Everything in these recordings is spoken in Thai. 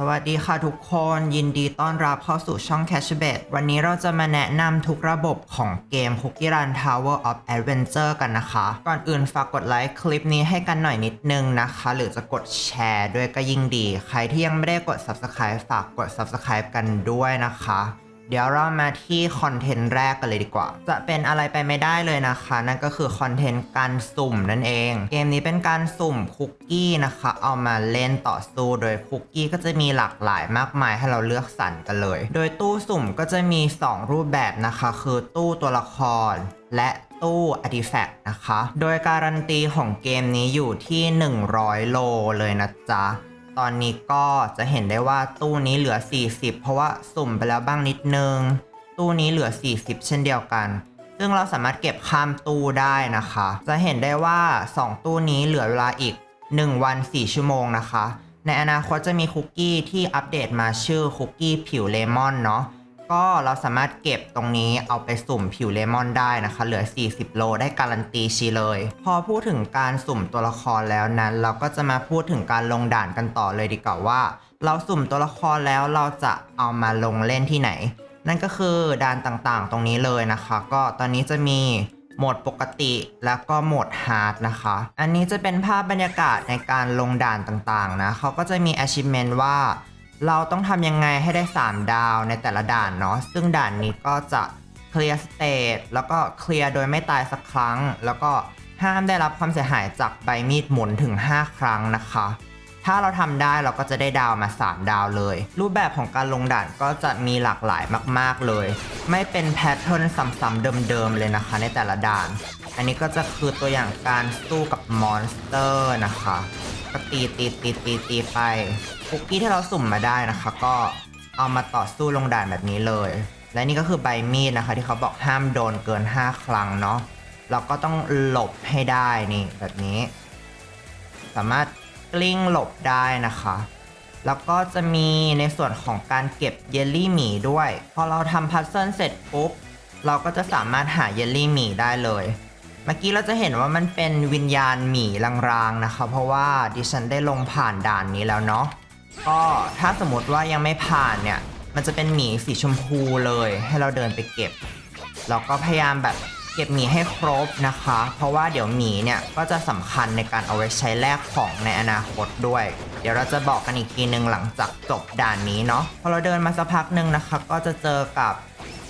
สวัสดีค่ะทุกคนยินดีต้อนรับเข้าสู่ช่อง Cashbet วันนี้เราจะมาแนะนำทุกระบบของเกม Cookie Run Tower of Adventure กันนะคะ ก่อนอื่นฝากกดไลค์คลิปนี้ให้กันหน่อยนิดนึงนะคะ หรือจะกดแชร์ด้วยก็ยิ่งดี ใครที่ยังไม่ได้กด Subscribe ฝากกด Subscribe กันด้วยนะคะ เดี๋ยวเรามาที่คอนเทนต์แรกกันเลยดีกว่า จะเป็นอะไรไปไม่ได้เลยนะคะ นั่นก็คือคอนเทนต์การสุ่มนั่นเอง เกมนี้เป็นการสุ่มคุกกี้นะคะ เอามาเล่นต่อสู้โดยคุกกี้ก็จะมีหลากหลายมากมายให้เราเลือกสรรกันเลย โดยตู้สุ่มก็จะมี 2 รูปแบบนะคะ คือตู้ตัวละคร และตู้อาร์ติแฟกนะคะ โดยการันตีของเกมนี้อยู่ที่ 100 โลเลยนะจ๊ะ ตอนนี้ก็จะเห็นได้ว่าตู้นี้เหลือ 40 เพราะว่าสุ่มไปแล้วบ้างนิดนึง ตู้นี้เหลือ 40 เช่นเดียวกัน ซึ่งเราสามารถเก็บข้ามตู้ได้นะคะ จะเห็นได้ว่า 2 ตู้นี้เหลือเวลาอีก 1 วัน 4 ชั่วโมงนะคะ ในอนาคตจะมีคุกกี้ที่อัปเดตมาชื่อคุกกี้ผิวเลมอนเนาะ ก็เราสามารถเก็บตรงนี้เอาไปสุ่มผิวเลมอนได้นะคะ เหลือ 40 โลได้การันตีชีเลย พอพูดถึงการสุ่มตัวละครแล้วนั้น เราก็จะมาพูดถึงการลงด่านกันต่อเลยดีกว่าว่า เราสุ่มตัวละครแล้วเราจะเอามาลงเล่นที่ไหน นั่นก็คือด่านต่างๆ ตรงนี้เลยนะคะ ก็ตอนนี้จะมีโหมดปกติแล้วก็โหมดฮาร์ดนะคะ อันนี้จะเป็นภาพบรรยากาศในการลงด่านต่างๆนะเขาก็จะมี achievement ว่า เราต้องทำยังไงให้ได้ 3 ดาวในแต่ละด่านเนาะ ซึ่งด่านนี้ก็จะเคลียร์สเตจแล้วก็เคลียร์โดยไม่ตายสักครั้ง แล้วก็ห้ามได้รับความเสียหายจากใบมีดหมุนถึง 5 ครั้งนะคะ ถ้าเราทำได้เราก็จะได้ดาวมา 3 ดาวเลย รูปแบบของการลงด่านก็จะมีหลากหลายมาก ๆเลย ไม่เป็นแพทเทิร์นซ้ำๆเดิมๆเลยนะคะในแต่ละด่าน อันนี้ก็จะคือตัวอย่างการสู้กับมอนสเตอร์นะคะ ก็ตีตีตีตีตีไปคุกกี้ที่เราสุ่มมาได้นะคะ ก็เอามาต่อสู้ลงด่านแบบนี้เลย และนี่ก็คือใบมีดนะคะ ที่เขาบอกห้ามโดนเกิน 5 ครั้งเนาะเราก็ต้องหลบให้ได้นี่แบบนี้ สามารถกลิ้งหลบได้นะคะ แล้วก็จะมีในส่วนของการเก็บเยลลี่หมีด้วย พอเราทำพัซเซิลเสร็จปุ๊บเราก็จะสามารถหาเยลลี่หมีได้เลย เมื่อกี้เราจะเห็นว่ามันเป็นวิญญาณหมีลางๆนะคะ เพราะว่าดิฉันได้ลงผ่านด่านนี้แล้วเนาะก็ถ้าสมมติว่ายังไม่ผ่านเนี่ย มันจะเป็นหมีสีชมพูเลย ให้เราเดินไปเก็บเราก็พยายามแบบเก็บหมีให้ครบนะคะ เพราะว่าเดี๋ยวหมีเนี่ยก็จะสำคัญในการเอาไว้ใช้แลกของในอนาคตด้วย เดี๋ยวเราจะบอกกันอีกทีหนึ่งหลังจากจบด่านนี้เนาะพอเราเดินมาสักพักหนึ่งนะคะ ก็จะเจอกับ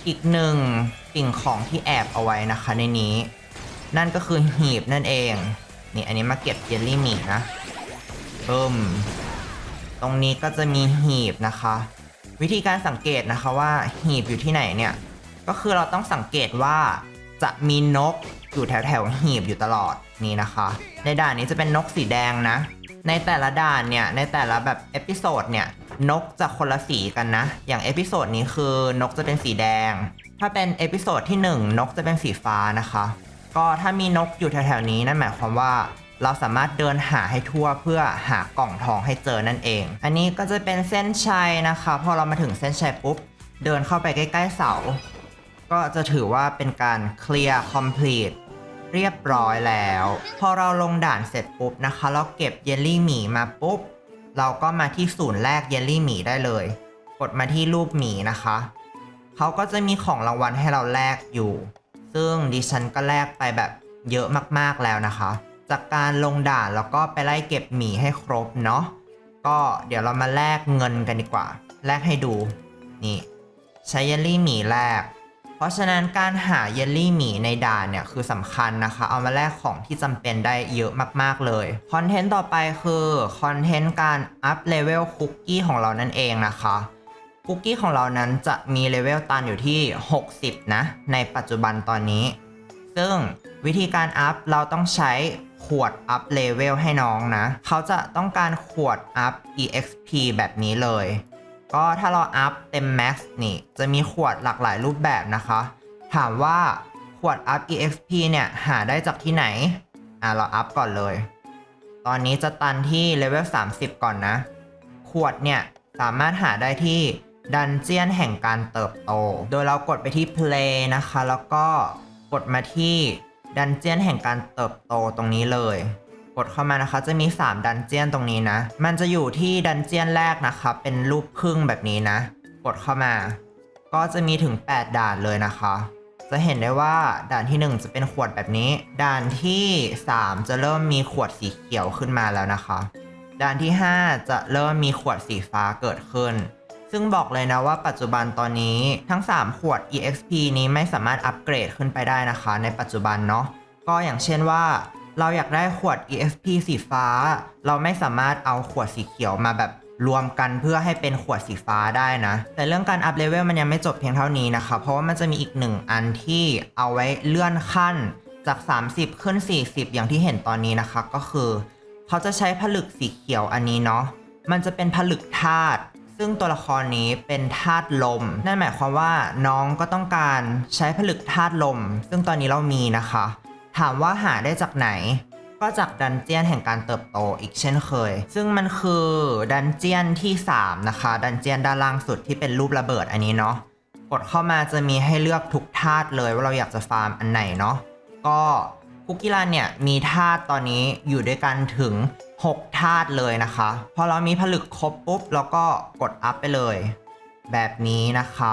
อีกหนึ่งสิ่งของที่แอบเอาไว้นะคะในนี้ นั่นก็คือหีบนั่นเอง นี่อันนี้มาเก็บเยลลี่มีนะเอิ่มตรงนี้ก็จะมีหีบนะคะ วิธีการสังเกตนะคะว่าหีบอยู่ที่ไหนเนี่ย ก็คือเราต้องสังเกตว่าจะมีนกอยู่แถวแถวหีบอยู่ตลอดนี่นะคะ ในด่านนี้จะเป็นนกสีแดงนะ ในแต่ละด่านเนี่ยในแต่ละแบบเอพิโซดเนี่ยนกจะคนละสีกันนะ อย่างเอพิโซดนี้คือนกจะเป็นสีแดง ถ้าเป็นเอพิโซดที่ 1 นกจะเป็นสีฟ้านะคะ ก็ถ้ามีนกอยู่แถวๆนี้นั่นหมายความว่าเราสามารถเดินหาให้ทั่วเพื่อหากล่องทองให้เจอนั่นเอง อันนี้ก็จะเป็นเส้นชัยนะคะ พอเรามาถึงเส้นชัยปุ๊บ เดินเข้าไปใกล้ ๆ เสา ก็จะถือว่าเป็นการเคลียร์ complete เรียบร้อยแล้ว พอเราลงด่านเสร็จปุ๊บนะคะ เราเก็บเยลลี่หมีมาปุ๊บ เราก็มาที่ศูนย์แรกเยลลี่หมีได้เลย กดมาที่รูปหมีนะคะ เขาก็จะมีของรางวัลให้เราแลกอยู่ ซึ่งดิฉันก็แลกไปแบบเยอะมากๆแล้วนะคะ จากการลงด่านแล้วก็ไปไล่เก็บหมีให้ครบเนาะก็เดี๋ยวเรามาแลกเงินกันดีกว่า แลกให้ดูนี่ใช้เยลลี่หมีแลกเพราะฉะนั้นการหาเยลลี่หมีในด่านเนี่ยคือสำคัญนะคะ เอามาแลกของที่จำเป็นได้เยอะมากๆเลยคอนเทนต์ต่อไปคือคอนเทนต์การอัพเลเวลคุกกี้ของเรานั่นเองนะคะ คุกกี้ของเรานั้นจะมีเลเวลตันอยู่ที่ 60 นะ ในปัจจุบันตอนนี้ ซึ่งวิธีการอัพเราต้องใช้ขวดอัพเลเวลให้น้องนะ เขาจะต้องการขวดอัพ exp แบบนี้เลย ก็ถ้าเราอัพเต็ม max นี่ จะมีขวดหลากหลายรูปแบบนะคะ ถามว่าขวดอัพ exp เนี่ยหาได้จากที่ไหน อะเราอัพก่อนเลย ตอนนี้จะตันที่เลเวล30 ก่อนนะ ขวดเนี่ยสามารถหาได้ที่ ดันเจียนแห่งการเติบโต โดยเรากดไปที่ play นะคะ แล้วก็กดมาที่ดันเจียนแห่งการเติบโตตรงนี้เลย กดเข้ามานะคะจะมี 3 ดันเจียนตรงนี้นะ มันจะอยู่ที่ดันเจียนแรกนะคะ เป็นรูปพึ่งแบบนี้นะ กดเข้ามา ก็จะมีถึง 8 ด่านเลยนะคะ จะเห็นได้ว่าด่านที่ 1 จะเป็นขวดแบบนี้ ด่านที่ 3 จะเริ่มมีขวดสีเขียวขึ้นมาแล้วนะคะ ด่านที่ 5 จะเริ่มมีขวดสีฟ้าเกิดขึ้น ซึ่งบอกเลยนะว่าปัจจุบันตอนนี้ทั้ง 3 ขวด EXP นี้ไม่สามารถอัปเกรดขึ้นไปได้นะคะ ในปัจจุบันเนาะก็อย่างเช่นว่า เราอยากได้ขวด EXP สีฟ้า เราไม่สามารถเอาขวดสีเขียวมาแบบรวมกันเพื่อให้เป็นขวดสีฟ้าได้นะ แต่เรื่องการอัพเลเวลมันยังไม่จบเพียงเท่านี้นะคะ เพราะว่ามันจะมีอีกหนึ่งอันที่เอาไว้เลื่อนขั้นจาก 30 ขึ้น 40 อย่างที่เห็นตอนนี้นะคะ ก็คือ เขาจะใช้ผลึกสีเขียวอันนี้เนาะ มันจะเป็นผลึกธาตุ ซึ่งตัวละครนี้เป็นธาตุลม นั่นหมายความว่าน้องก็ต้องการใช้ผลึกธาตุลม ซึ่งตอนนี้เรามีนะคะ ถามว่าหาได้จากไหน ก็จากดันเจียนแห่งการเติบโตอีกเช่นเคย ซึ่งมันคือดันเจียนที่ 3 นะคะ ดันเจียนด้านล่างสุดที่เป็นรูประเบิดอันนี้เนาะ กดเข้ามาจะมีให้เลือกทุกธาตุเลยว่าเราอยากจะฟาร์มอันไหนเนาะ ก็ คุกกี้รันเนี่ยมีธาตุตอนนี้อยู่ด้วยกันถึง 6 ธาตุเลยนะคะ พอเรามีผลึกครบปุ๊บเราก็กดอัพไปเลย แบบนี้นะคะ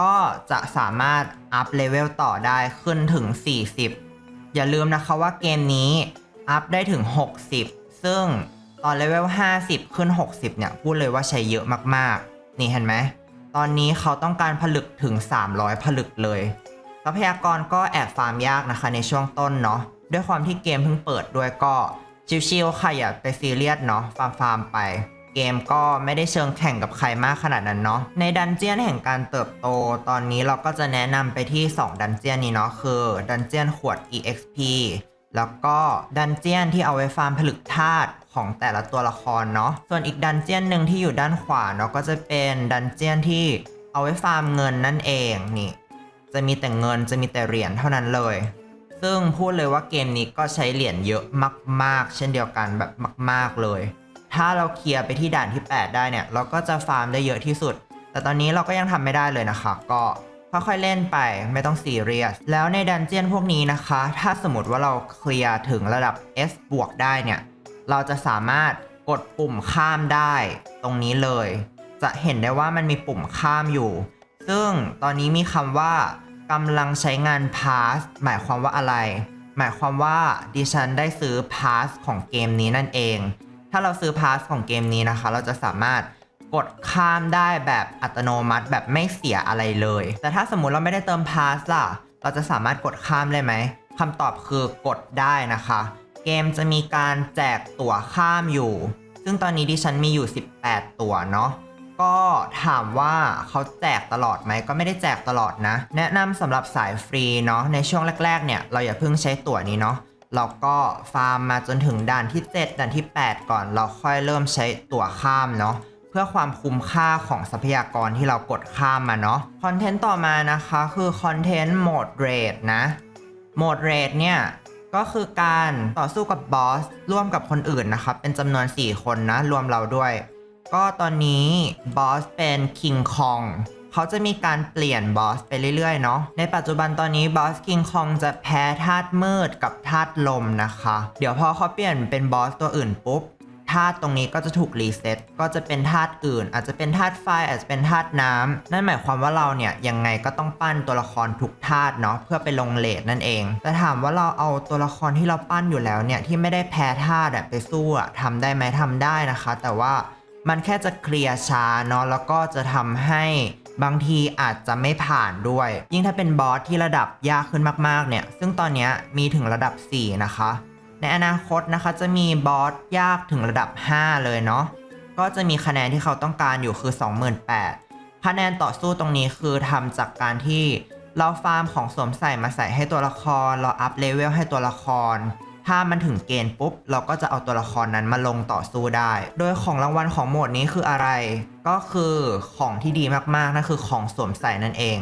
ก็จะสามารถอัพเลเวลต่อได้ขึ้นถึง 40 อย่าลืมนะคะว่าเกมนี้อัพได้ถึง 60 ซึ่งตอนเลเวล 50 ขึ้น 60 เนี่ย พูดเลยว่าใช้เยอะมากๆ นี่เห็นไหม ตอนนี้เขาต้องการผลึกถึง 300 ผลึกเลย ทรัพยากรก็แอบฟาร์มยากนะคะในช่วงต้นเนาะด้วยความที่เกมเพิ่งเปิดด้วยก็ชิวๆค่ะอย่าไปซีเรียสเนาะฟาร์มฟาร์มไป เกมก็ไม่ได้เชิงแข่งกับใครมากขนาดนั้นเนาะในดันเจียนแห่งการเติบโต ตอนนี้เราก็จะแนะนำไปที่ 2 ดันเจียนนี้เนาะคือดันเจียนขวด EXP แล้วก็ดันเจียนที่เอาไว้ฟาร์มผลึกธาตุของแต่ละตัวละครเนาะ ส่วนอีกดันเจียนหนึ่งที่อยู่ด้านขวาเนาะก็จะเป็นดันเจียนที่เอาไว้ฟาร์มเงินนั่นเองนี่ จะมีแต่เงินจะมีแต่เหรียญเท่านั้นเลย ซึ่งพูดเลยว่าเกมนี้ก็ใช้เหรียญเยอะมาก ๆ เช่นเดียวกันแบบมาก ๆเลย ถ้าเราเคลียร์ไปที่ด่านที่ 8 ได้เนี่ย เราก็จะฟาร์มได้เยอะที่สุด แต่ตอนนี้เราก็ยังทำไม่ได้เลยนะคะ ก็ค่อยๆเล่นไปไม่ต้องซีเรียส แล้วในดันเจียนพวกนี้นะคะ ถ้าสมมติว่าเราเคลียร์ถึงระดับ S บวกได้เนี่ย เราจะสามารถกดปุ่มข้ามได้ ตรงนี้เลย จะเห็นได้ว่ามันมีปุ่มข้ามอยู่ ซึ่งตอนนี้มีคำว่ากำลังใช้งาน pass หมายความว่าอะไร หมายความว่าดิฉันได้ซื้อ pass ของเกมนี้นั่นเอง ถ้าเราซื้อ pass ของเกมนี้นะคะ เราจะสามารถกดข้ามได้แบบอัตโนมัติแบบไม่เสียอะไรเลย แต่ถ้าสมมุติเราไม่ได้เติม pass ล่ะ เราจะสามารถกดข้ามได้ไหมคำตอบคือกดได้นะคะ เกมจะมีการแจกตั๋วข้ามอยู่ ซึ่งตอนนี้ดิฉันมีอยู่ 18 ตั๋วเนาะ ก็ถามว่าเขาแจกตลอดไหมก็ไม่ได้แจกตลอดนะ แนะนำสำหรับสายฟรีเนาะในช่วงแรก ๆ เนี่ยเราอย่าเพิ่งใช้ตั๋วนี้เนาะเราก็ฟาร์มมาจนถึงด่านที่ 7 ด่านที่ 8 ก่อน เราค่อยเริ่มใช้ตั๋วข้ามเนาะเพื่อความคุ้มค่าของทรัพยากรที่เรากดข้ามมาเนาะคอนเทนต์ต่อมานะคะคือคอนเทนต์โหมดเรดนะโหมดเรดเนี่ยก็คือการต่อสู้กับบอสร่วมกับคนอื่นนะครับเป็นจำนวน 4 คนนะรวมเราด้วย ก็ตอนนี้บอสเป็นคิงคองเขาจะมีการเปลี่ยนบอสไปเรื่อยๆ เนาะ ในปัจจุบันตอนนี้บอสคิงคองจะแพ้ธาตุมืดกับธาตุลมนะคะ เดี๋ยวพอเขาเปลี่ยนเป็นบอสตัวอื่นปุ๊บธาตุตรงนี้ก็จะถูกรีเซ็ต ก็จะเป็นธาตุอื่น อาจจะเป็นธาตุไฟ อาจจะเป็นธาตุน้ำนั่นหมายความว่าเราเนี่ยยังไงก็ต้องปั้นตัวละครทุกธาตุเนาะเพื่อไปลงเลทนั่นเอง แต่ถามว่าเราเอาตัวละครที่เราปั้นอยู่แล้วเนี่ยที่ไม่ได้แพ้ธาตุอะไปสู้อะทำได้ไหมทำได้นะคะ แต่ว่า มันแค่จะเคลียร์ช้าเนาะแล้วก็จะทำให้บางทีอาจจะไม่ผ่านด้วย ยิ่งถ้าเป็นบอสที่ระดับยากขึ้นมากๆเนี่ย ซึ่งตอนนี้มีถึงระดับ 4 นะคะ ในอนาคตนะคะจะมีบอสยากถึงระดับ 5 เลยเนาะก็จะมีคะแนนที่เขาต้องการอยู่คือ 28,000คะแนนต่อสู้ตรงนี้คือทำจากการที่เราฟาร์มของสวมใส่มาใส่ให้ตัวละคร เราอัพเลเวลให้ตัวละคร ถ้ามันถึงเกณฑ์ปุ๊บ เราก็จะเอาตัวละครนั้นมาลงต่อสู้ได้ โดยของรางวัลของโหมดนี้คืออะไร ก็คือของที่ดีมากๆนั่นคือของสวมใส่นั่นเอง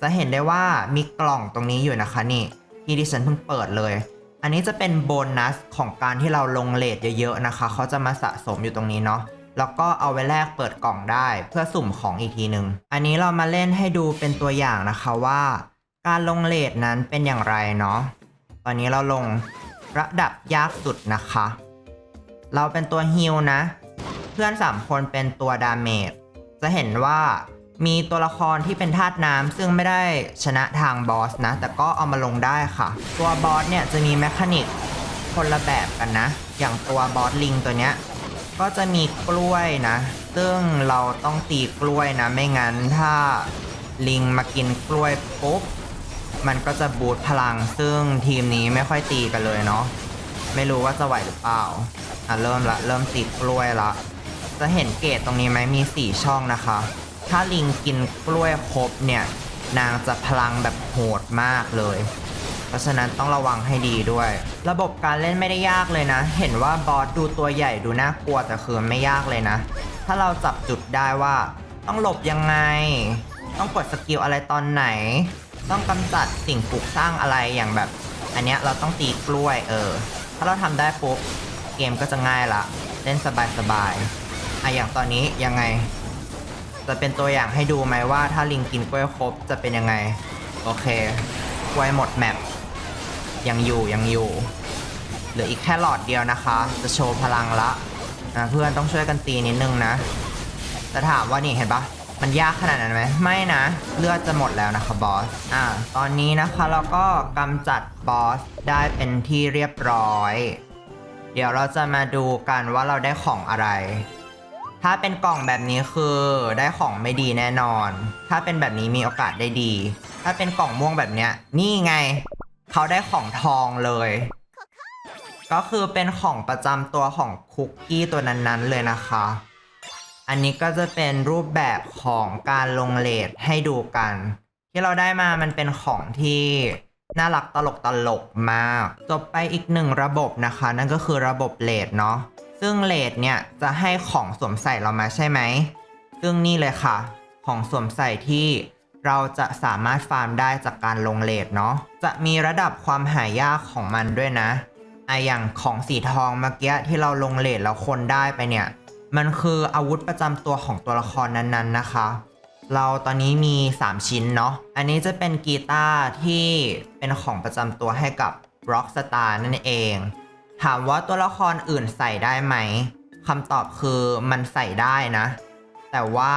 จะเห็นได้ว่ามีกล่องตรงนี้อยู่นะคะนี่ที่ดิฉันเพิ่งเปิดเลย อันนี้จะเป็นโบนัสของการที่เราลงเลทเยอะๆนะคะ เขาจะมาสะสมอยู่ตรงนี้เนาะแล้วก็เอาไว้แลกเปิดกล่องได้เพื่อสุ่มของอีกทีหนึ่งอันนี้เรามาเล่นให้ดูเป็นตัวอย่างนะคะว่า การลงเลทนั้นเป็นอย่างไรเนาะตอนนี้เราลง ระดับยากสุดนะคะ เราเป็นตัวฮิลนะ เพื่อน3คนเป็นตัวดาเมจ จะเห็นว่ามีตัวละครที่เป็นธาตุน้ำซึ่งไม่ได้ชนะทางบอสนะ แต่ก็เอามาลงได้ค่ะ ตัวบอสเนี่ยจะมีแมคานิกคนละแบบกันนะ อย่างตัวบอสลิงตัวเนี้ย ก็จะมีกล้วยนะ ซึ่งเราต้องตีกล้วยนะ ไม่งั้นถ้าลิงมากินกล้วยปุ๊บ มันก็จะบูตพลังซึ่งทีมนี้ไม่ค่อยตีกันเลยเนาะไม่รู้ว่าจะไหวหรือเปล่าอะเริ่มละเริ่มติดกล้วยละ จะเห็นเกตตรงนี้ไหมมี 4 ช่องนะคะ ถ้าลิงกินกล้วยครบเนี่ย นางจะพลังแบบโหดมากเลย เพราะฉะนั้นต้องระวังให้ดีด้วย ระบบการเล่นไม่ได้ยากเลยนะ เห็นว่าบอสดูตัวใหญ่ดูน่ากลัวแต่คือไม่ยากเลยนะ ถ้าเราจับจุดได้ว่า ต้องหลบยังไง ต้องกดสกิลอะไรตอนไหน ต้องกำจัดสิ่งปลูกสร้างอะไรอย่างแบบ อันเนี้ยเราต้องตีกล้วยเออ ถ้าเราทำได้ปุ๊บเกมก็จะง่ายละเล่นสบายๆอะอย่างตอนนี้ยังไง จะเป็นตัวอย่างให้ดูไหมว่าถ้าลิงกินกล้วยครบจะเป็นยังไง โอเคกล้วยหมดแมปยังอยู่ยังอยู่เหลืออีกแค่หลอดเดียวนะคะ จะโชว์พลังละอะเพื่อนต้องช่วยกันตีนิดนึงนะแต่ถามว่านี่เห็นปะ มันยากขนาดนั้นไหมไม่นะ เลือดจะหมดแล้วนะคะบอส อะตอนนี้นะคะเราก็กำจัดบอสได้เป็นที่เรียบร้อย เดี๋ยวเราจะมาดูกันว่าเราได้ของอะไร ถ้าเป็นกล่องแบบนี้คือได้ของไม่ดีแน่นอน ถ้าเป็นแบบนี้มีโอกาสได้ดี ถ้าเป็นกล่องม่วงแบบเนี้ย นี่ไง เขาได้ของทองเลย ก็คือเป็นของประจำตัวของคุกกี้ตัวนั้นๆเลยนะคะ อันนี้ก็จะเป็นรูปแบบของการลงเลทให้ดูกัน ที่เราได้มามันเป็นของที่น่ารักตลกตลกมาก จบไปอีกหนึ่งระบบนะคะ นั่นก็คือระบบเลทเนาะซึ่งเลดเนี่ยจะให้ของสวมใส่เรามาใช่ไหม ซึ่งนี่เลยค่ะ ของสวมใส่ที่เราจะสามารถฟาร์มได้จากการลงเลดเนาะจะมีระดับความหายากของมันด้วยนะไออย่างของสีทองเมื่อกี้ที่เราลงเลดแล้วคนได้ไปเนี่ย มันคืออาวุธประจำตัวของตัวละครนั้นๆนะคะ เราตอนนี้มี 3 ชิ้นเนาะ อันนี้จะเป็นกีตาร์ที่เป็นของประจำตัวให้กับ Rockstar นั่นเอง ถามว่าตัวละครอื่นใส่ได้ไหมคำตอบคือมันใส่ได้นะ แต่ว่า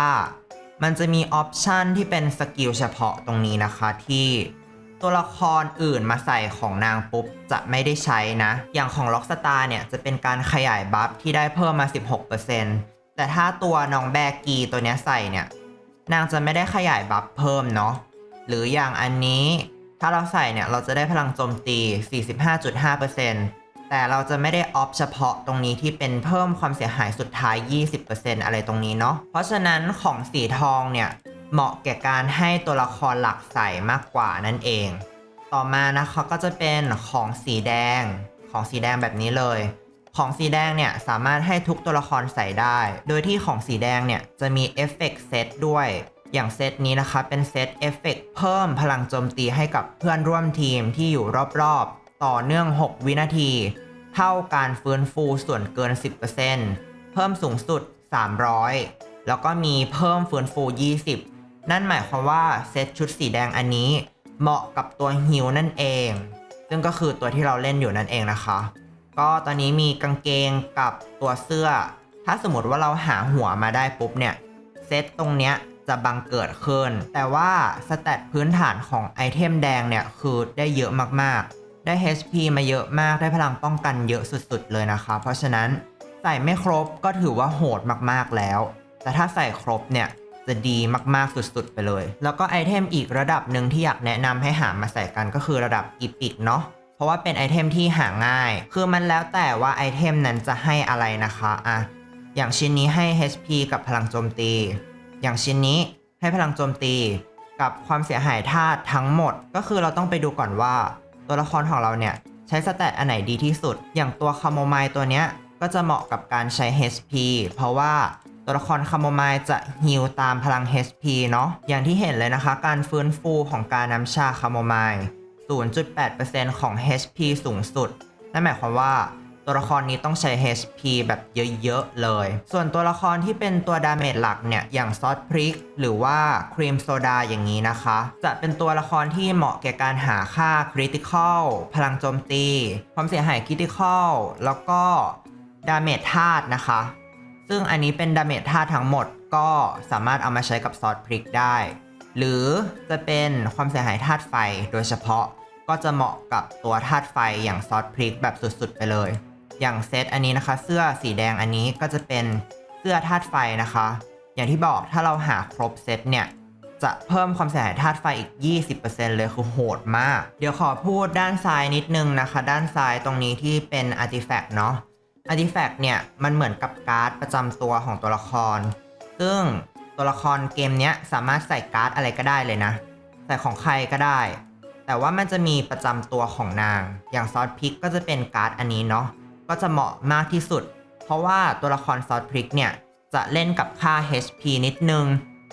มันจะมีออปชันที่เป็นสกิลเฉพาะตรงนี้นะคะที่ ตัวละครอื่นมาใส่ของนางปุ๊บ จะไม่ได้ใช้นะ อย่างของ Rockstar เนี่ยจะเป็นการขยายบัฟที่ได้เพิ่มมา 16%แต่ถ้าตัวน้องแบกีตัวเนี้ยใส่เนี่ย นางจะไม่ได้ขยายบัฟเพิ่มเนาะ หรืออย่างอันนี้ ถ้าเราใส่เนี่ยเราจะได้พลังโจมตี 45.5%แต่เราจะไม่ได้ออฟเฉพาะตรงนี้ที่เป็นเพิ่มความเสียหายสุดท้าย 20%อะไรตรงนี้เนาะ เพราะฉะนั้นของสีทองเนี่ย เหมาะแก่การให้ตัวละครหลักใส่มากกว่านั่นเอง ต่อมานะคะก็จะเป็นของสีแดง ของสีแดงแบบนี้เลย ของสีแดงเนี่ยสามารถให้ทุกตัวละครใส่ได้ โดยที่ของสีแดงเนี่ยจะมีเอฟเฟกต์เซตด้วย อย่างเซตนี้นะคะเป็นเซตเอฟเฟกต์เพิ่มพลังโจมตีให้กับเพื่อนร่วมทีมที่อยู่รอบๆ ต่อเนื่อง 6 วินาที เท่าการฟื้นฟูส่วนเกิน 10%เพิ่มสูงสุด 300 แล้วก็มีเพิ่มฟื้นฟู 20 นั่นหมายความว่าเซตชุดสีแดงอันนี้เหมาะกับตัวฮิวนั่นเอง ซึ่งก็คือตัวที่เราเล่นอยู่นั่นเองนะคะ ก็ตอนนี้มีกางเกงกับตัวเสื้อ ถ้าสมมติว่าเราหาหัวมาได้ปุ๊บเนี่ย เซตตรงเนี้ยจะบังเกิดขึ้น แต่ว่าสแตทพื้นฐานของไอเทมแดงเนี่ยคือได้เยอะมากๆ ได้ HP มาเยอะมาก ได้พลังป้องกันเยอะสุดๆเลยนะคะ เพราะฉะนั้นใส่ไม่ครบก็ถือว่าโหดมากๆแล้ว แต่ถ้าใส่ครบเนี่ย จะดีมากๆสุดๆไปเลย แล้วก็ไอเทมอีกระดับหนึ่งที่อยากแนะนำให้หามาใส่กันก็คือระดับอีพิกเนาะเพราะว่าเป็นไอเทมที่หาง่าย คือมันแล้วแต่ว่าไอเทมนั้นจะให้อะไรนะคะอะอย่างชิ้นนี้ให้ HP กับพลังโจมตี อย่างชิ้นนี้ให้พลังโจมตี กับความเสียหายธาตุทั้งหมด ก็คือเราต้องไปดูก่อนว่า ตัวละครของเราเนี่ยใช้สแตทอันไหนดีที่สุด อย่างตัวคาโมไมล์ตัวเนี้ยก็จะเหมาะกับการใช้ HP เพราะว่า ตัวละครคาโมไมล์จะฮิลตามพลัง HP เนาะอย่างที่เห็นเลยนะคะ การฟื้นฟูของการน้ำชาคาโมไมล์ 0.8%ของ HP สูงสุด นั่นหมายความว่าตตัวละครนี้ต้องใช้ HP แบบเยอะๆเลย ส่วนตัวละครที่เป็นตัวดาเมจหลักเนี่ย อย่างซอสพริก หรือว่าครีมโซดาอย่างนี้นะคะ จะเป็นตัวละครที่เหมาะแก่การหาค่าคริติคอลพลังโจมตี ความเสียหายคริติคอลแล้วก็ดาเมจธาตุนะคะ ซึ่งอันนี้เป็นดาเมจธาตุทั้งหมดก็สามารถเอามาใช้กับซอสพริกได้ หรือจะเป็นความเสียหายธาตุไฟโดยเฉพาะก็จะเหมาะกับตัวธาตุไฟอย่างซอสพริกแบบสุดๆไปเลย อย่างเซตอันนี้นะคะ เสื้อสีแดงอันนี้ก็จะเป็นเสื้อธาตุไฟนะคะ อย่างที่บอกถ้าเราหาครบเซตเนี่ยจะเพิ่มความเสียหายธาตุไฟอีก 20%เลยคือโหดมาก เดี๋ยวขอพูดด้านซ้ายนิดนึงนะคะ ด้านซ้ายตรงนี้ที่เป็นอาร์ติแฟกต์เนาะ อาร์ติแฟกต์เนี่ย มันเหมือนกับการ์ดประจำตัวของตัวละคร ซึ่งตัวละครเกมเนี้ยสามารถใส่การ์ดอะไรก็ได้เลยนะ ใส่ของใครก็ได้ แต่ว่ามันจะมีประจำตัวของนาง อย่างซอสพริกก็จะเป็นการ์ดอันนี้เนาะ ก็จะเหมาะมากที่สุด เพราะว่าตัวละครซอสพริกเนี่ย จะเล่นกับค่า HP นิดนึง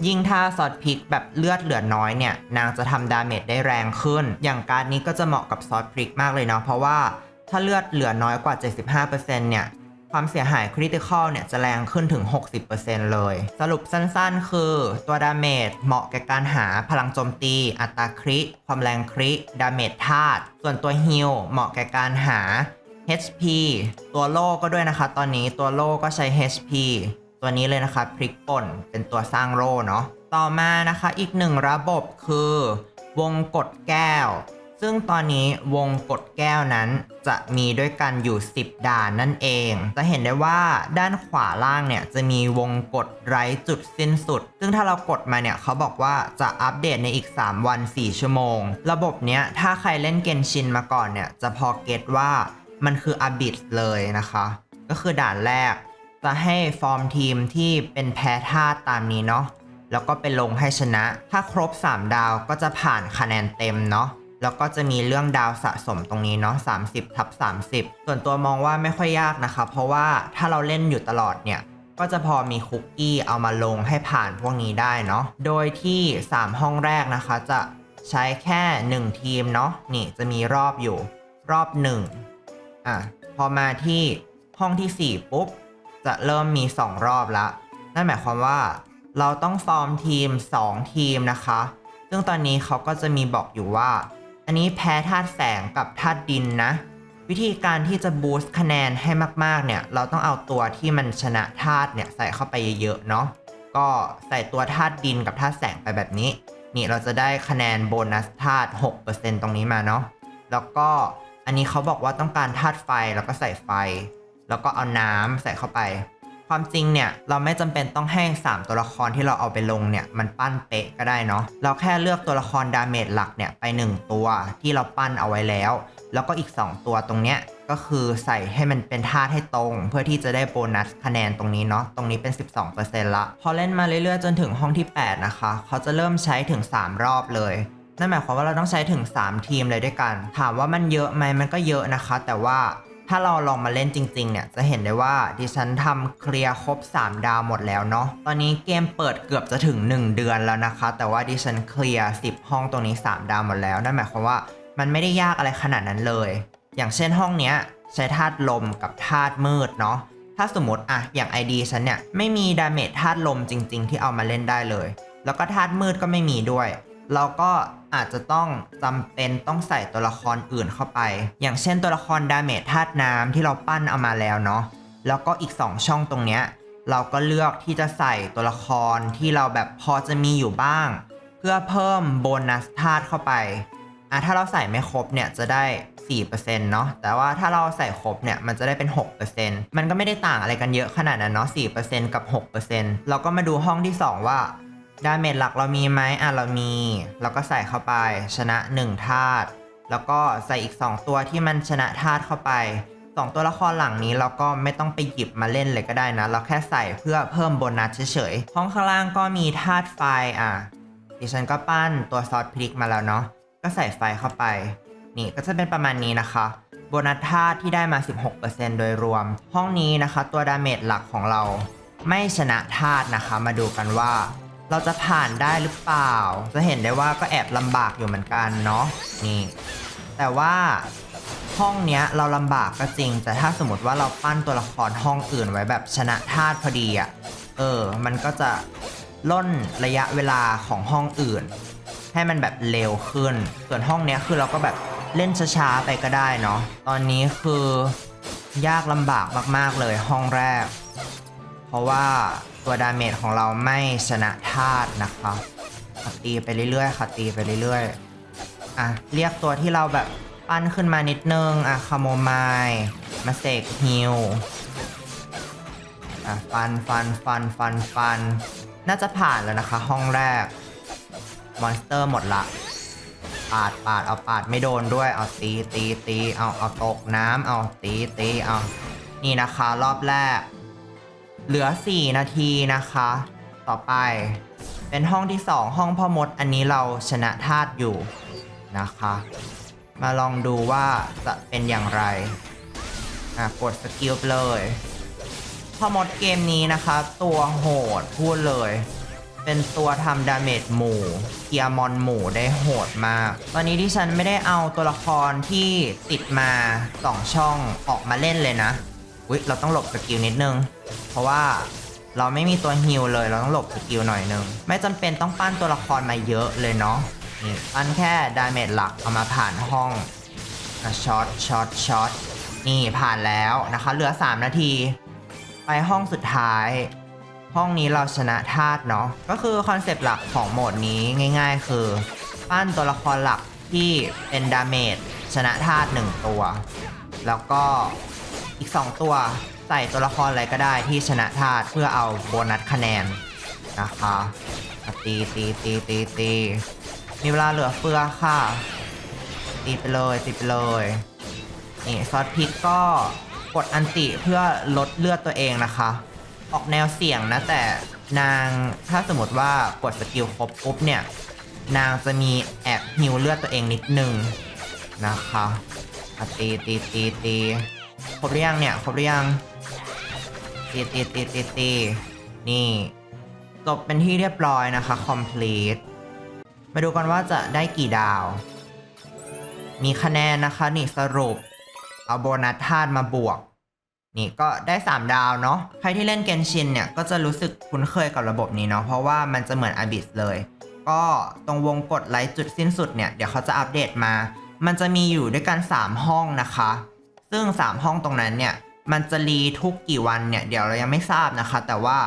ยิ่งถ้าซอสพริกแบบเลือดเหลือน้อยเนี่ย นางจะทำดาเมจได้แรงขึ้น อย่างการ์ดนี้ก็จะเหมาะกับซอสพริกมากเลยเนาะเพราะว่า ถ้าเลือดเหลือน้อยกว่า 75%เนี่ย ความเสียหายคริติคอลเนี่ย จะแรงขึ้นถึง 60%เลย สรุปสั้นๆ คือตัวดาเมจเหมาะแก่การหาพลังโจมตี อัตราคริ ความแรงคริ ดาเมจธาตุ ส่วนตัวฮิลเหมาะแก่การหา HP ตัวโล่ก็ด้วยนะคะ ตอนนี้ตัวโล่ก็ใช้ HP ตัวนี้เลยนะคะพริกป่นเป็นตัวสร้างโล่เนาะ ต่อมานะคะอีกหนึ่งระบบคือ วงกดแก้ว ซึ่งตอนนี้วงกดแก้วนั้นจะมีด้วยกันอยู่ 10 ด่านนั่นเอง จะเห็นได้ว่าด้านขวาล่างเนี่ยจะมีวงกดไร้จุดสิ้นสุด ซึ่งถ้าเรากดมาเนี่ยเขาบอกว่าจะอัปเดตในอีก 3 วัน 4 ชั่วโมง ระบบเนี้ยถ้าใครเล่นเกนชินมาก่อนเนี่ยจะพอเก็ตว่ามันคืออบิดเลยนะคะ ก็คือด่านแรก จะให้ฟอร์มทีมที่เป็นแพ้ธาตามนี้เนาะแล้วก็ไปลงให้ชนะ ถ้าครบ 3 ดาวก็จะผ่านคะแนนเต็มเนาะ แล้วก็จะมีเรื่องดาวสะสมตรงนี้เนาะ30ทับ30 ส่วนตัวมองว่าไม่ค่อยยากนะคะ เพราะว่าถ้าเราเล่นอยู่ตลอดเนี่ย ก็จะพอมีคุกกี้เอามาลงให้ผ่านพวกนี้ได้เนาะ โดยที่ 3 ห้องแรกนะคะจะใช้แค่ 1 ทีมเนาะ นี่จะมีรอบอยู่ รอบ 1 อะ พอมาที่ห้องทีสี่4 ปุ๊บ จะเริ่มมี 2 รอบละ นั่นหมายความว่าเราต้องฟอร์มทีม 2 ทีมนะคะ ซึ่งตอนนี้เขาก็จะมีบอกอยู่ว่า อันนี้แพ้ธาตุแสงกับธาตุดินนะ วิธีการที่จะบูสต์คะแนนให้มากๆเนี่ยเราต้องเอาตัวที่มันชนะธาตุเนี่ยใส่เข้าไปเยอะๆเนาะก็ใส่ตัวธาตุดินกับธาตุแสงไปแบบนี้ นี่เราจะได้คะแนนโบนัสธาตุ6%ตรงนี้มาเนาะแล้วก็อันนี้เขาบอกว่าต้องการธาตุไฟแล้วก็ใส่ไฟ แล้วก็เอาน้ำใส่เข้าไป ความจริงเนี่ยเราไม่จำเป็นต้องให้ 3 ตัวละครที่เราเอาไปลงเนี่ยมันปั้นเป๊ะก็ได้เนาะเราแค่เลือกตัวละครดาเมจหลักเนี่ยไป 1 ตัวที่เราปั้นเอาไว้แล้ว แล้วก็อีก 2 ตัวตรงเนี้ยก็คือใส่ให้มันเป็นธาตุให้ตรง เพื่อที่จะได้โบนัสคะแนนตรงนี้เนาะตรงนี้เป็น 12%ละพอเล่นมาเรื่อยๆ จนถึงห้องที่ 8 นะคะ เขาจะเริ่มใช้ถึง 3 รอบเลยนั่นหมายความว่าเราต้องใช้ถึง 3 ทีมเลยด้วยกัน ถามว่ามันเยอะไหมมันก็เยอะนะคะ แต่ว่า ถ้าเราลองมาเล่นจริง ๆ เนี่ย จะเห็นได้ว่าดิฉันทำเคลียร์ครบ 3 ดาวหมดแล้วเนาะ ตอนนี้เกมเปิดเกือบจะถึง 1 เดือนแล้วนะคะ แต่ว่าดิฉันเคลียร์10 ห้องตรงนี้ 3 ดาวหมดแล้ว นั่นหมายความว่ามันไม่ได้ยากอะไรขนาดนั้นเลย อย่างเช่นห้องเนี้ยใช้ธาตุลมกับธาตุมืดเนาะ ถ้าสมมติอะอย่าง ID ฉันเนี่ยไม่มีดาเมจธาตุลมจริง ๆ ที่เอามาเล่นได้เลย แล้วก็ธาตุมืดก็ไม่มีด้วย เราก็ อาจจะต้องจำเป็นต้องใส่ตัวละครอื่นเข้าไป อย่างเช่นตัวละครดาเมจธาตุน้ำที่เราปั้นเอามาแล้วเนาะแล้วก็อีก 2 ช่องตรงเนี้ยเราก็เลือกที่จะใส่ตัวละครที่เราแบบพอจะมีอยู่บ้าง เพื่อเพิ่มโบนัสธาตุเข้าไปอะถ้าเราใส่ไม่ครบเนี่ยจะได้4%เนาะแต่ว่าถ้าเราใส่ครบเนี่ยมันจะได้เป็น 6%มันก็ไม่ได้ต่างอะไรกันเยอะขนาดนั้นเนาะ4%กับ 6%เราก็มาดูห้องที่ 2 ว่า ดาเมจหลักเรามีไหมอะเรามี เราก็ใส่เข้าไป ชนะ1ธาตุแล้วก็ใส่อีก 2 ตัวที่มันชนะธาตุเข้าไป 2 ตัวละครหลังนี้เราก็ไม่ต้องไปหยิบมาเล่นเลยก็ได้นะ เราแค่ใส่เพื่อเพิ่มโบนัสเฉยๆห้องข้างล่างก็มีธาตุไฟอะดิฉันก็ปั้นตัวซอสพริกมาแล้วเนาะก็ใส่ไฟเข้าไป นี่ก็จะเป็นประมาณนี้นะคะโบนัสธาตุที่ได้มา 16%โดยรวม ห้องนี้นะคะ ตัวดาเมจหลักของเรา ไม่ชนะธาตุนะคะ มาดูกันว่า เราจะผ่านได้หรือเปล่า จะเห็นได้ว่าก็แอบลำบากอยู่เหมือนกันเนาะนี่ แต่ว่าห้องเนี้ยเราลำบากก็จริง แต่ถ้าสมมติว่าเราปั้นตัวละครห้องอื่นไว้แบบชนะธาตุพอดีอะ่ะเออ มันก็จะล่นระยะเวลาของห้องอื่น ให้มันแบบเร็วขึ้น ส่วนห้องเนี้ยคือเราก็แบบเล่นช้าๆไปก็ได้เนาะตอนนี้คือยากลำบากมากๆเลยห้องแรก เพราะว่าตัวดาเมจของเราไม่ชนะธาตุนะคะตีไปเรื่อยๆค่ะตีไปเรื่อยๆ อะ เรียกตัวที่เราแบบปั้นขึ้นมานิดนึง อะคาโมไมล์มาเสกฮิลอะฟันฟันฟันฟันฟัน น่าจะผ่านแล้วนะคะ ห้องแรก มอนสเตอร์หมดละ ปาดปาดเอาปาดไม่โดนด้วย เอาตีตีตีเอาเอาตกน้ำเอาตีตีเอา นี่นะคะรอบแรก เหลือ 4 นาทีนะคะ ต่อไป เป็นห้องที่ 2 ห้องพ่อมดอันนี้เราชนะธาตุอยู่นะคะ มาลองดูว่าจะเป็นอย่างไร อะ กดสกิลเลย พ่อมดเกมนี้นะคะ ตัวโหดพูดเลย เป็นตัวทำดาเมจหมู่เกียร์มอนหมู่ได้โหดมาก ตอนนี้ที่ฉันไม่ได้เอาตัวละครที่ติดมา2ช่องออกมาเล่นเลยนะ อุ๊ยเราต้องหลบสกิลนิดนึง เพราะว่าเราไม่มีตัวฮิลเลยเราต้องหลบสกิลหน่อยนึง ไม่จำเป็นต้องปั้นตัวละครมาเยอะเลยเนาะนี่ปั้นแค่ดาเมจหลักเอามาผ่านห้องช็อตช็อตช็อตนี่ผ่านแล้วนะคะ เหลือ 3 นาที ไปห้องสุดท้าย ห้องนี้เราชนะธาตุเนาะก็คือคอนเซปต์หลักของโหมดนี้ง่าย ๆ คือ ปั้นตัวละครหลักที่เป็นดาเมจชนะธาตุหนึ่งตัว แล้วก็ อีก 2 ตัวใส่ตัวละครอะไรก็ได้ที่ชนะธาตุเพื่อเอาโบนัสคะแนนนะคะตีตีตีตีตีมีเวลาเหลือเฟือค่ะ ตีไปเลยตีไปเลยนี่ซอสพริกก็กดอันติเพื่อลดเลือดตัวเองนะคะ ออกแนวเสี่ยงนะแต่นางถ้าสมมติว่ากดสกิลครบปุ๊บเนี่ย นางจะมีแอบฮิวเลือดตัวเองนิดนึงนะคะอะตีตีตีตี ครบหรือยังเนี่ย ครบหรือยังตีตีตีตีตีนี่จบเป็นที่เรียบร้อยนะคะ complete มาดูกันว่าจะได้กี่ดาว มีคะแนนนะคะนี่สรุป เอาโบนัสธาตุมาบวก นี่ก็ได้ 3 ดาวเนาะ ใครที่เล่นเกนชินเนี่ย ก็จะรู้สึกคุ้นเคยกับระบบนี้เนาะ เพราะว่ามันจะเหมือนอ b บิสเลย ก็ตรงวงกดไลค์จุดสิ้นสุดเนี่ย เดี๋ยวเขาจะอัปเดตมา มันจะมีอยู่ด้วยกัน 3 ห้องนะคะ ซึ่ง 3 ห้องตรงนั้นเนี่ย มันจะรีทุกกี่วันเนี่ย เดี๋ยวเรายังไม่ทราบนะคะ แต่ว่า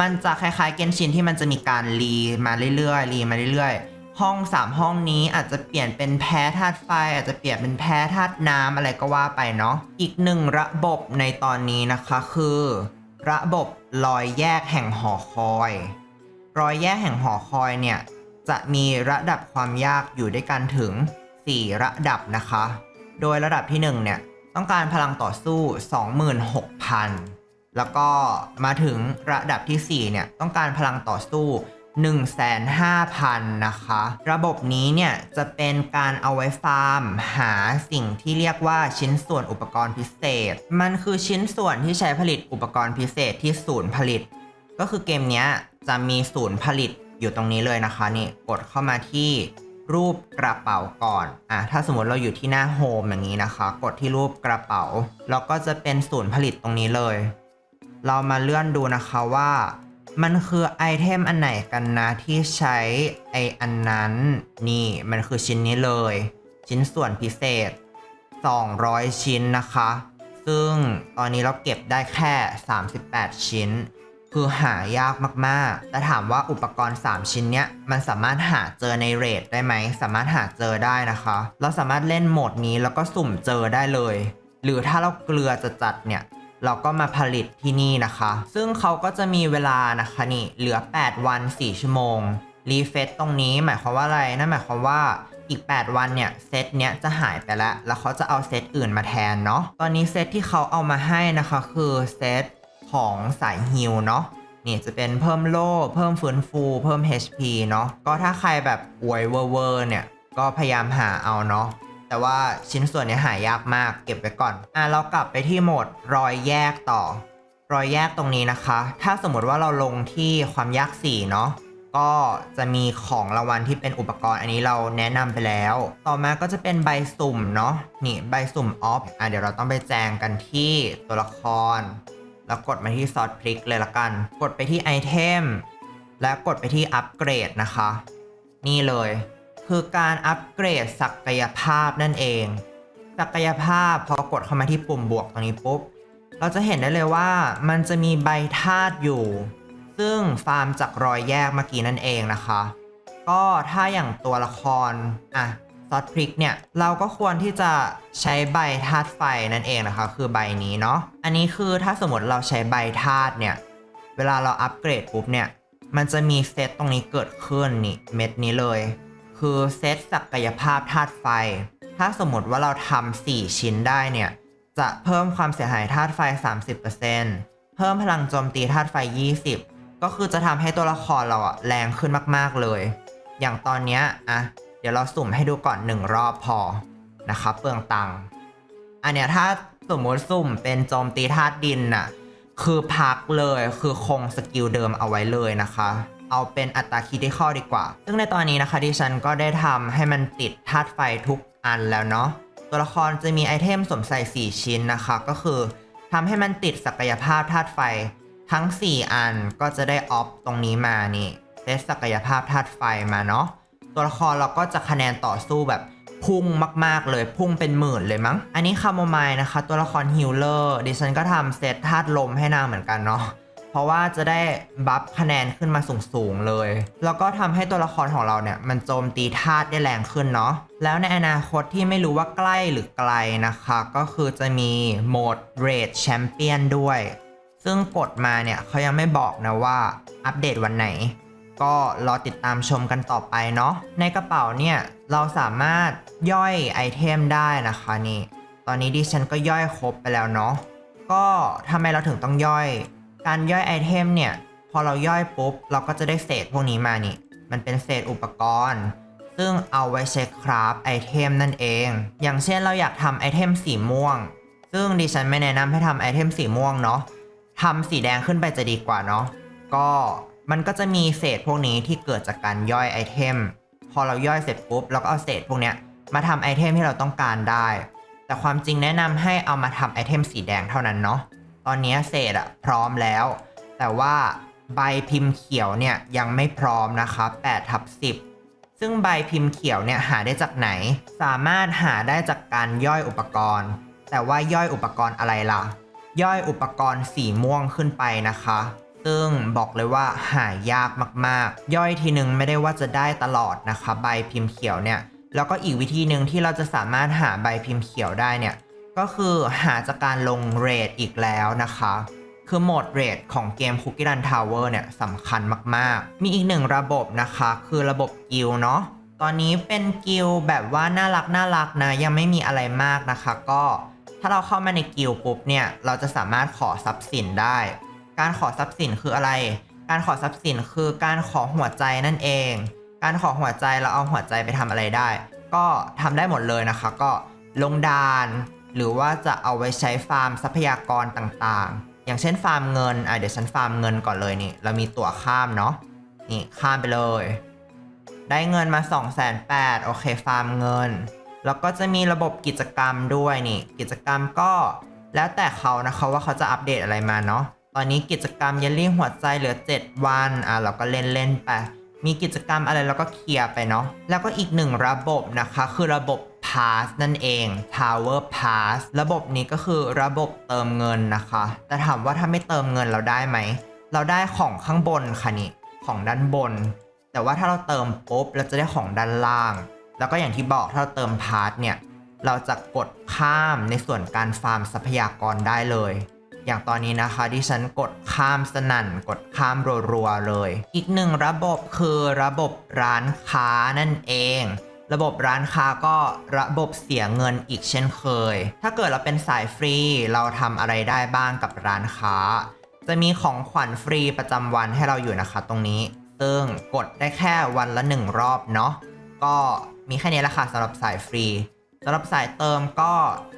มันจะคล้ายๆเกนชินที่มันจะมีการรีมาเรื่อยๆรีมาเรื่อยๆ ห้อง 3 ห้องนี้อาจจะเปลี่ยนเป็นแพ้ธาตุไฟ อาจจะเปลี่ยนเป็นแพ้ธาตุน้ำอะไรก็ว่าไปเนาะอีกหนึ่งระบบในตอนนี้นะคะคือ ระบบรอยแยกแห่งหอคอย รอยแยกแห่งหอคอยเนี่ยจะมีระดับความยากอยู่ด้วยกันถึง 4 ระดับนะคะ โดยระดับที่1เนี่ย ต้องการพลังต่อสู้ 26,000 แล้วก็มาถึงระดับทีสี่4 เนี่ย ต้องการพลังต่อสู้ 1,500,000 นะคะ ระบบนี้เนี่ย จะเป็นการเอาไว้ฟาร์ม หาสิ่งที่เรียกว่าชิ้นส่วนอุปกรณ์พิเศษ มันคือชิ้นส่วนที่ใช้ผลิตอุปกรณ์พิเศษที่ศูนย์ผลิต ก็คือเกมนี้จะมีศูนย์ผลิตอยู่ตรงนี้เลยนะคะนี่กดเข้ามาที่ รูปกระเป๋าก่อนอะถ้าสมมติเราอยู่ที่หน้าโฮมอย่างนี้นะคะ กดที่รูปกระเป๋า แล้วก็จะเป็นศูนย์ผลิตตรงนี้เลย เรามาเลื่อนดูนะคะว่า มันคือไอเทมอันไหนกันนะที่ใช้ไออันนั้นนี่มันคือชิ้นนี้เลย ชิ้นส่วนพิเศษ 200 ชิ้นนะคะ ซึ่งตอนนี้เราเก็บได้แค่ 38 ชิ้น คือหายากมากๆ แต่ถามว่าอุปกรณ์ 3 ชิ้นเนี้ยมันสามารถหาเจอในเรทได้ไหม สามารถหาเจอได้นะคะ เราสามารถเล่นโหมดนี้แล้วก็สุ่มเจอได้เลย หรือถ้าเราเกลือจะจัดเนี่ยเราก็มาผลิตที่นี่นะคะ ซึ่งเขาก็จะมีเวลานะคะนี่ เหลือ 8 วัน 4 ชั่วโมง รีเฟซตรงนี้หมายความว่าอะไร นั่นหมายความว่าอีก 8 วันเนี่ยเซตเนี้ยจะหายไปแล้ว แล้วเขาจะเอาเซตอื่นมาแทนเนาะ ตอนนี้เซตที่เขาเอามาให้นะคะคือเซต ของสายฮิลเนาะนี่จะเป็นเพิ่มโล่เพิ่มฟื้นฟู เพิ่ม HP เนาะก็ถ้าใครแบบอวยเวอร์เนี่ย ก็พยายามหาเอาเนาะแต่ว่าชิ้นส่วนเนี้หายากมากเก็บไว้ก่อนอะเรากลับไปที่โหมดรอยแยกต่อ รอยแยกตรงนี้นะคะ ถ้าสมมติว่าเราลงที่ความยาก4เนาะก็จะมีของรางวัลที่เป็นอุปกรณ์อันนี้เราแนะนำไปแล้ว ต่อมาก็จะเป็นใบสุ่มเนาะนี่ใบสุ่มออฟอะเดี๋ยวเราต้องไปแจงกันที่ตัวละคร แล้วกดมาที่ซอสพลิกเลยละกัน กดไปที่ไอเทมและกดไปที่อัปเกรดนะคะ นี่เลย คือการอัปเกรดศักยภาพนั่นเอง ศักยภาพพอกดเข้ามาที่ปุ่มบวกตรงนี้ปุ๊บ เราจะเห็นได้เลยว่ามันจะมีใบธาตุอยู่ ซึ่งฟาร์มจากรอยแยกเมื่อกี้นั่นเองนะคะ ก็ถ้าอย่างตัวละครอะ ซอสพริกเนี่ยเราก็ควรที่จะใช้ใบธาตุไฟนั่นเองนะคะ คือใบนี้เนาะอันนี้คือถ้าสมมติเราใช้ใบธาตุเนี่ยเวลาเราอัปเกรดปุ๊บเนี่ยมันจะมีเซตตรงนี้เกิดขึ้นนี่เม็ดนี้เลย คือเซตศักยภาพธาตุไฟ ถ้าสมมติว่าเราทำ4ชิ้นได้เนี่ยจะเพิ่มความเสียหายธาตุไฟ 30%เพิ่มพลังโจมตีธาตุไฟ 20 ก็คือจะทำให้ตัวละครเราอะแรงขึ้นมากๆเลย อย่างตอนเนี้ยอะ เดี๋ยวเราสุ่มให้ดูก่อน1รอบพอนะคะเปลืองตังค์อันเนี้ยถ้าสมมติสุ่มเป็นโจมตีธาตุดินน่ะคือพักเลยคือคงสกิลเดิมเอาไว้เลยนะคะ เอาเป็นอัตราคิดที่ข้อดีกว่า ซึ่งในตอนนี้นะคะดิฉันก็ได้ทำให้มันติดธาตุไฟทุกอันแล้วเนาะตัวละครจะมีไอเทมสวมใส่ 4 ชิ้นนะคะ ก็คือทำให้มันติดศักยภาพธาตุไฟทั้ง 4 อันก็จะได้ออฟตรงนี้มานี่เซตศักยภาพธาตุไฟมาเนาะ ตัวละครเราก็จะคะแนนต่อสู้แบบพุ่งมาก ๆ เลยพุ่งเป็นหมื่นเลยมั้ง อันนี้คาโมไมล์นะคะ ตัวละครฮิลเลอร์ดิฉันก็ทำเซตธาตุลมให้นางเหมือนกันเนาะเพราะว่าจะได้บัฟคะแนนขึ้นมาสูง ๆ เลย แล้วก็ทำให้ตัวละครของเราเนี่ย มันโจมตีธาตุได้แรงขึ้นเนาะแล้วในอนาคตที่ไม่รู้ว่าใกล้หรือไกลนะคะ ก็คือจะมีโหมดเรดแชมเปี้ยนด้วย ซึ่งกดมาเนี่ยเขายังไม่บอกนะว่าอัปเดตวันไหน ก็รอติดตามชมกันต่อไปเนาะในกระเป๋าเนี่ยเราสามารถย่อยไอเทมได้นะคะนี่ ตอนนี้ดิฉันก็ย่อยครบไปแล้วเนาะก็ทำไมเราถึงต้องย่อย การย่อยไอเทมเนี่ยพอเราย่อยปุ๊บเราก็จะได้เศษพวกนี้มานี่ มันเป็นเศษอุปกรณ์ ซึ่งเอาไว้ใช้คราฟไอเทมนั่นเอง อย่างเช่นเราอยากทำไอเทมสีม่วง ซึ่งดิฉันไม่แนะนำให้ทำไอเทมสีม่วงเนาะทำสีแดงขึ้นไปจะดีกว่าเนาะก็ มันก็จะมีเศษพวกนี้ที่เกิดจากการย่อยไอเทม พอเราย่อยเสร็จปุ๊บเราก็เอาเศษพวกเนี้ยมาทำไอเทมที่เราต้องการได้ แต่ความจริงแนะนำให้เอามาทำไอเทมสีแดงเท่านั้นเนาะ ตอนนี้เศษอะพร้อมแล้ว แต่ว่าใบพิมพ์เขียวเนี่ยยังไม่พร้อมนะคะ8ทับ10 ซึ่งใบพิมพ์เขียวเนี่ยหาได้จากไหน สามารถหาได้จากการย่อยอุปกรณ์ แต่ว่าย่อยอุปกรณ์อะไรล่ะ ย่อยอุปกรณ์สีม่วงขึ้นไปนะคะ ซึ่งบอกเลยว่าหายากมากๆ ย่อยทีนึงไม่ได้ว่าจะได้ตลอดนะคะ ใบพิมพ์เขียวเนี่ย แล้วก็อีกวิธีหนึ่งที่เราจะสามารถหาใบพิมพ์เขียวได้เนี่ย ก็คือหาจากการลงเรทอีกแล้วนะคะ คือโหมดเรทของเกม Cookie Run Tower เนี่ยสำคัญมากๆ มีอีกหนึ่งระบบนะคะ คือระบบกิลเนาะ ตอนนี้เป็นกิลแบบว่าน่ารักน่ารักนะ ยังไม่มีอะไรมากนะคะ ก็ถ้าเราเข้ามาในกิลปุ๊บเนี่ย เราจะสามารถขอทรัพย์สินได้ การขอทรัพย์สินคืออะไร การขอทรัพย์สินคือการขอหัวใจนั่นเอง การขอหัวใจเราเอาหัวใจไปทำอะไรได้ ก็ทำได้หมดเลยนะคะ ก็ลงดาน หรือว่าจะเอาไว้ใช้ฟาร์มทรัพยากรต่างๆ อย่างเช่นฟาร์มเงินอะเดี๋ยวฉันฟาร์มเงินก่อนเลยนี่เรามีตั๋วข้ามเนาะนี่ข้ามไปเลย ได้เงินมา 2 8 0 0 0โอเคฟาร์มเงิน แล้วก็จะมีระบบกิจกรรมด้วยนี่ กิจกรรมก็แล้วแต่เขานะคะว่าเขาจะอัปเดตอะไรมาเนาะ ตอนนี้กิจกรรมเยลลี่หัวใจเหลือ 7 วัน อะเราก็เล่นเล่นไป มีกิจกรรมอะไรเราก็เคลียร์ไปเนาะ แล้วก็อีกหนึ่งระบบนะคะ คือระบบ Pass นั่นเอง Tower Pass ระบบนี้ก็คือระบบเติมเงินนะคะ แต่ถามว่าถ้าไม่เติมเงินเราได้ไหม เราได้ของข้างบนค่ะนี่ ของด้านบน แต่ว่าถ้าเราเติมปุ๊บเราจะได้ของด้านล่าง แล้วก็อย่างที่บอกถ้าเราเติมพาร์ทเนี่ย เราจะกดข้ามในส่วนการฟาร์มทรัพยากรได้เลย อย่างตอนนี้นะคะที่ฉันกดข้ามสนั่นกดข้ามรัวๆเลย อีกหนึ่งระบบคือระบบร้านค้านั่นเอง ระบบร้านค้าก็ระบบเสียเงินอีกเช่นเคย ถ้าเกิดเราเป็นสายฟรีเราทำอะไรได้บ้างกับร้านค้า จะมีของขวัญฟรีประจำวันให้เราอยู่นะคะ ตรงนี้ซึ่งกดได้แค่วันละหนึ่งรอบเนาะก็มีแค่นี้แหละค่ะสำหรับสายฟรี สำหรับสายเติมก็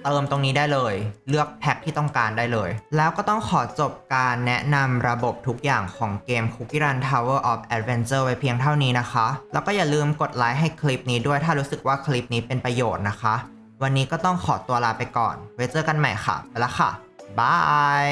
เติมตรงนี้ได้เลย เลือกแพ็คที่ต้องการได้เลย แล้วก็ต้องขอจบการแนะนำระบบทุกอย่างของเกม Cookie Run Tower of Adventure ไว้เพียงเท่านี้นะคะ แล้วก็อย่าลืมกดไลค์ให้คลิปนี้ด้วยถ้ารู้สึกว่าคลิปนี้เป็นประโยชน์นะคะ วันนี้ก็ต้องขอตัวลาไปก่อน ไว้เจอกันใหม่ค่ะ ไปละค่ะบาย